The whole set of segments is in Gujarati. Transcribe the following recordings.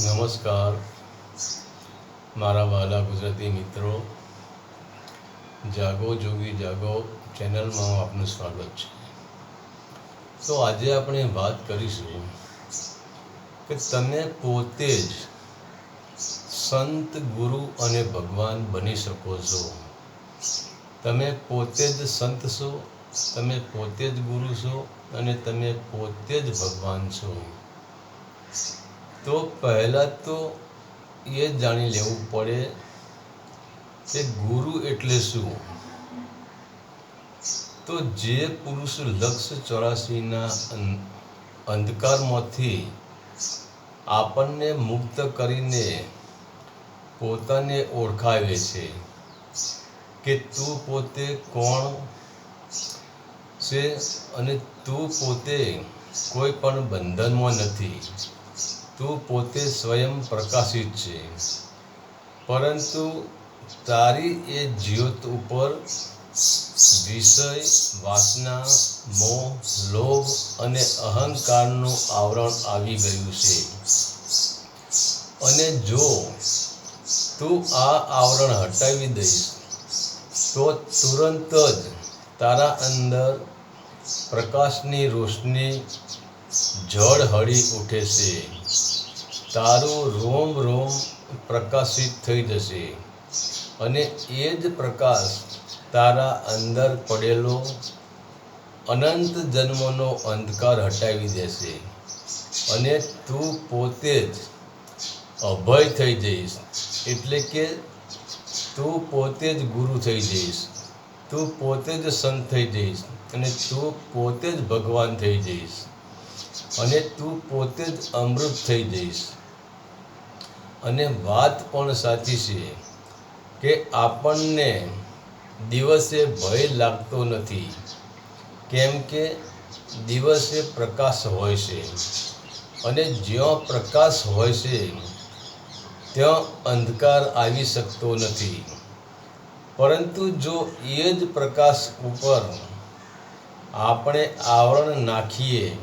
નમસ્કાર. મારા વાલા ગુજરાતી મિત્રો, જાગો જોગી જાગો ચેનલમાં આપનું સ્વાગત છે. તો આજે આપણે વાત કરીશું કે તમે પોતે જ સંત, ગુરુ અને ભગવાન બની શકો છો. તમે પોતે જ સંત છો, તમે પોતે જ ગુરુ છો અને તમે પોતે જ ભગવાન છો. તો પહેલાં તો એ જાણી લેવું પડે કે ગુરુ એટલે શું? તો જે પુરુષ લક્ષ ચોરાસીના અંધકારમાંથી આપણને મુક્ત કરીને પોતાને ઓળખાવે છે કે તું પોતે કોણ છે અને તું પોતે કોઈ પણ બંધનમાં નથી. તું પોતે સ્વયં પ્રકાશિત છે. પરંતુ તારી એ જ્યોત ઉપર વિષય, વાસના, મોહ, લોભ અને અહંકારનું આવરણ આવી ગયું છે. અને જો તું આ આવરણ હટાવી દઈશ, તો તુરંત જ તારા અંદર પ્રકાશની રોશની જળ હળી ઉઠે છે. તારું રોમ રોમ પ્રકાશિત થઈ જશે અને એ જ પ્રકાશ તારા અંદર પડેલો અનંત જન્મનો અંધકાર હટાવી દેશે અને તું પોતે જ અભય થઈ જઈશ. એટલે કે તું પોતે જ ગુરુ થઈ જઈશ. તું પોતે જ સંત થઈ જઈશ અને તું પોતે જ ભગવાન થઈ જઈશ. અને તું પોતે જ અમૃત થઈ જઈશ. અને વાત પણ સાચી છે કે આપણને દિવસે ભય લાગતો નથી. કેમ કે દિવસે પ્રકાશ હોય છે અને જ્યાં પ્રકાશ હોય છે, ત્યાં અંધકાર આવી શકતો નથી. પરંતુ જો એ જ પ્રકાશ ઉપર આપણે આવરણ નાખીએ,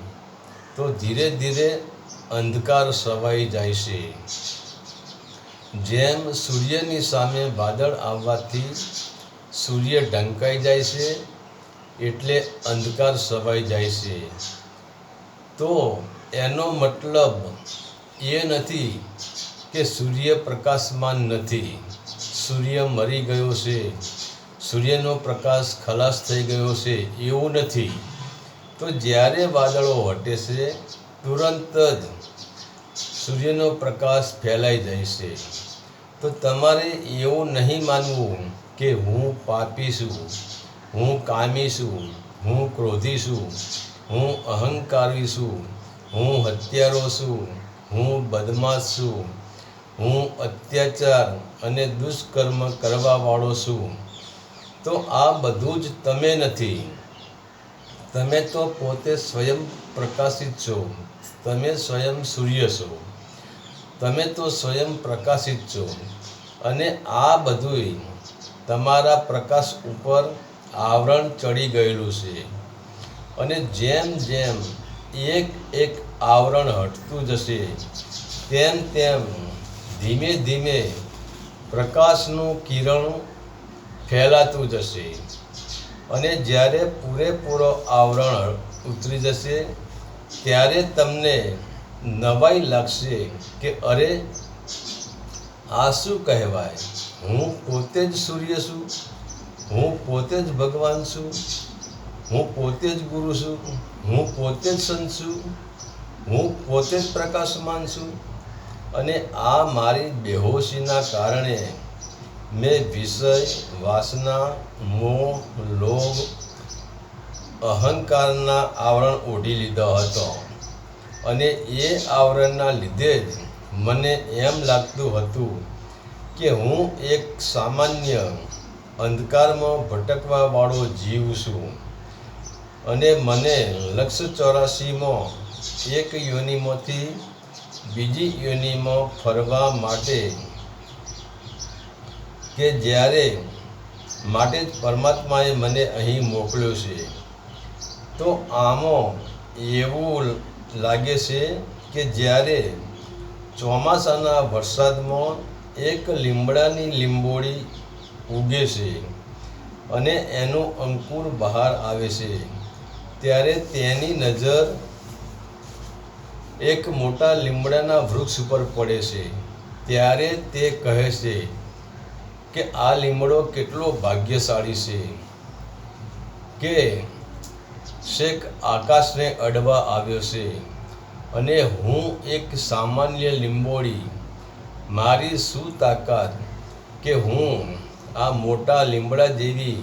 તો ધીરે ધીરે અંધકાર સવાઈ જાય છે. જેમ સૂર્યની સામે વાદળ આવવાથી સૂર્ય ઢંકાઈ જાય છે, એટલે અંધકાર સવાઈ જાય છે. તો એનો મતલબ એ નથી કે સૂર્ય પ્રકાશમાન નથી. સૂર્ય મરી ગયો છે. સૂર્યનો પ્રકાશ ખલાસ થઈ ગયો છે, એવું નથી. તો જ્યારે વાદળો હટે છે, તુરંત જ સૂર્યનો પ્રકાશ ફેલાઈ જાય છે. તો તમારે એવું નહીં માનવું કે હું પાપી છું, હું કામી છું, હું ક્રોધી છું, હું અહંકારી છું, હું હત્યારો છું, હું બદમાશ છું, હું અત્યાચાર અને દુષ્કર્મ કરવાવાળો છું. તો આ બધું જ તમે નથી. તમે તો પોતે સ્વયં પ્રકાશિત છો, તમે સ્વયં સૂર્ય છો. તમે તો સ્વયં પ્રકાશિત છો અને આ બધુંય તમારા પ્રકાશ ઉપર આવરણ ચડી ગયેલું છે. અને જેમ જેમ એક એક આવરણ હટતું જશે, તેમ તેમ ધીમે ધીમે પ્રકાશનું કિરણ ફેલાતું જશે. અને જ્યારે પૂરેપૂરો આવરણ ઉતરી જશે, ત્યારે તમને નવાઈ લાગશે કે અરે, આ શું કહેવાય? હું પોતે જ સૂર્ય છું, હું પોતે જ ભગવાન છું, હું પોતે જ ગુરુ છું, હું પોતે જ સંત છું, હું પોતે જ પ્રકાશમાન છું. અને આ મારી બેહોશીના કારણે મેં વિષય, વાસના, મોહ, લોભ, અહંકારના આવરણ ઓઢી લીધો હતો. અને એ આવરણના લીધે જ મને એમ લાગતું હતું કે હું એક સામાન્ય અંધકારમાં ભટકવાવાળો જીવ છું. અને મને લક્ષ ચોરાસીમાં એક યોનિમાંથી બીજી યોનિમાં ફરવા માટે કે જ્યારે માટે જ પરમાત્માએ મને અહીં મોકલ્યો છે. તો આમાં એવું લાગે છે કે જ્યારે ચોમાસાના વરસાદમાં એક લીમડાની લીંબોળી ઉગે છે અને એનો અંકુર બહાર આવે છે, ત્યારે તેની નજર એક મોટા લીમડાના વૃક્ષ પર પડે છે. ત્યારે તે કહે છે કે આ લીમડો કેટલો ભાગ્યશાળી છે કે શેક આકાશને અડવા આવ્યો છે અને હું એક સામાન્ય લીંબોળી. મારી શું તાકાત કે હું આ મોટા લીમડા જેવી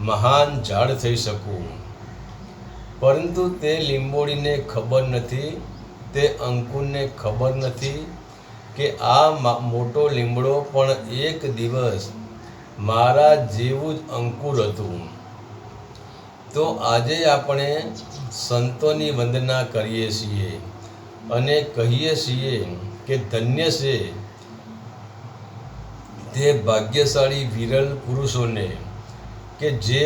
મહાન ઝાડ થઈ શકું? પરંતુ તે લીંબોળીને ખબર નથી, તે અંકુરને ખબર નથી કે આ મોટો લીમડો પણ એક દિવસ મારા જેવું જ અંકુર હતું. તો આજે આપણે સંતોની વંદના કરીએ છીએ અને કહીએ છીએ કે ધન્ય છે તે ભાગ્યશાળી વિરલ પુરુષોને કે જે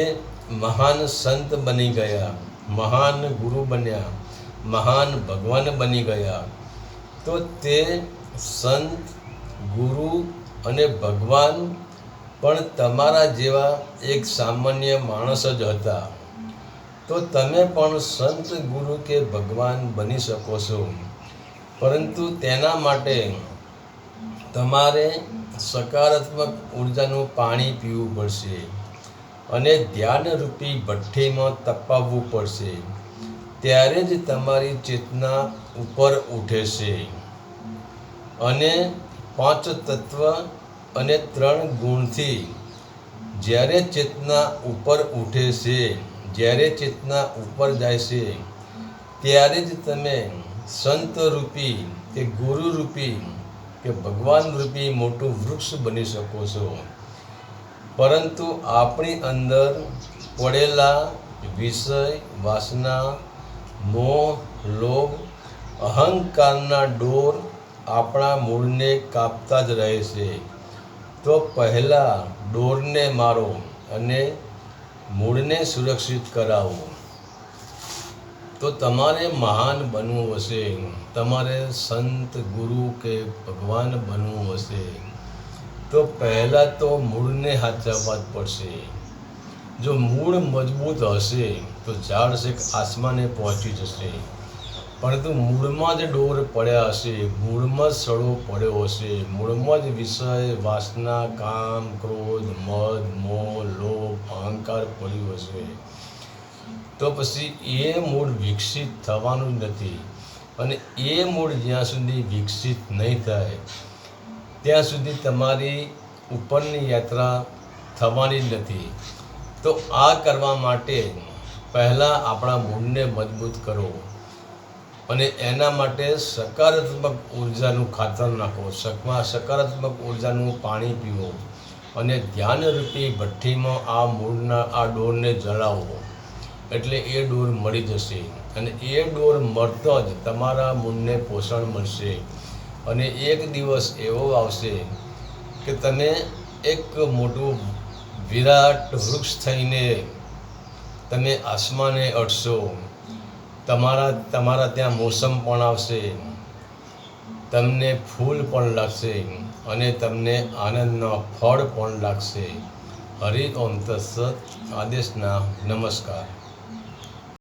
મહાન સંત બની ગયા, મહાન ગુરુ બન્યા, મહાન ભગવાન બની ગયા. તો તે સંત, ગુરુ અને ભગવાન પણ તમારા જેવા એક સામાન્ય માણસ જ હતા. તો તમે પણ સંત ગુરુ કે ભગવાન બની શકો છો. પરંતુ તેના માટે તમારે સકારાત્મક ઉર્જાનું પાણી પીવું પડશે અને ધ્યાનરૂપી ભઠ્ઠીમાં તપાવવું પડશે. ત્યારે જ તમારી ચેતના ઉપર ઉઠે છે. અને પાંચ તત્વ અને ત્રણ ગુણથી જ્યારે ચેતના ઉપર ઉઠે છે જ્યારે ચેતના ઉપર જાય છે, ત્યારે જ તમે સંત રૂપી કે ગુરુ રૂપી કે ભગવાન રૂપી મોટું વૃક્ષ બની શકો છો. પરંતુ આપણી અંદર પડેલા વિષય, વાસના, મોહ, લોભ, અહંકારના ડોર આપણા મૂળને કાપતા જ રહે છે. તો પહેલાં ડોરને મારો અને મૂળને સુરક્ષિત કરાવો. તો તમારે મહાન બનવું હશે. તમારે સંત, ગુરુ કે ભગવાન બનવું હશે. તો પહેલાં તો મૂળને સાચવવા જ પડશે. જો મૂળ મજબૂત હશે, તો ઝાડ છેક આસમાને પહોંચી જશે. પરંતુ મૂળમાં જ ડોર પડ્યા હશે, મૂળમાં જ સડો પડ્યો હશે, મૂળમાં જ વિષય, વાસના, કામ, ક્રોધ, મદ, મોહ, લોભ, અહંકાર પડ્યો હશે. તો પછી એ મૂળ વિકસિત થવાનું જ નથી અને એ મૂળ જ્યાં સુધી વિકસિત નહીં થાય, ત્યાં સુધી તમારી ઉપરની યાત્રા થવાની જ નથી. તો આ કરવા માટે પહેલાં આપણા મૂળને મજબૂત કરો. અને એના માટે સકારાત્મક ઉર્જાનું ખાતર નાખો. શકમાં સકારાત્મક ઉર્જાનું પાણી પીવો અને ધ્યાનરૂપી ભઠ્ઠીમાં આ મૂળના, આ ડોરને જળાવો. એટલે એ ડોર મળી જશે અને એ ડોર મળતો જ તમારા મૂળને પોષણ મળશે. અને એક દિવસ એવો આવશે કે તમે એક મોટું વિરાટ વૃક્ષ થઈને તમે આસમાને અડશો. તમારા તમારા ત્યાં મોસમ પણ આવશે. તમને ફૂલ પણ લાગશે અને તમને આનંદના ફળ પણ લાગશે. હરિ ઓમ તત્સત. આદેશના નમસ્કાર.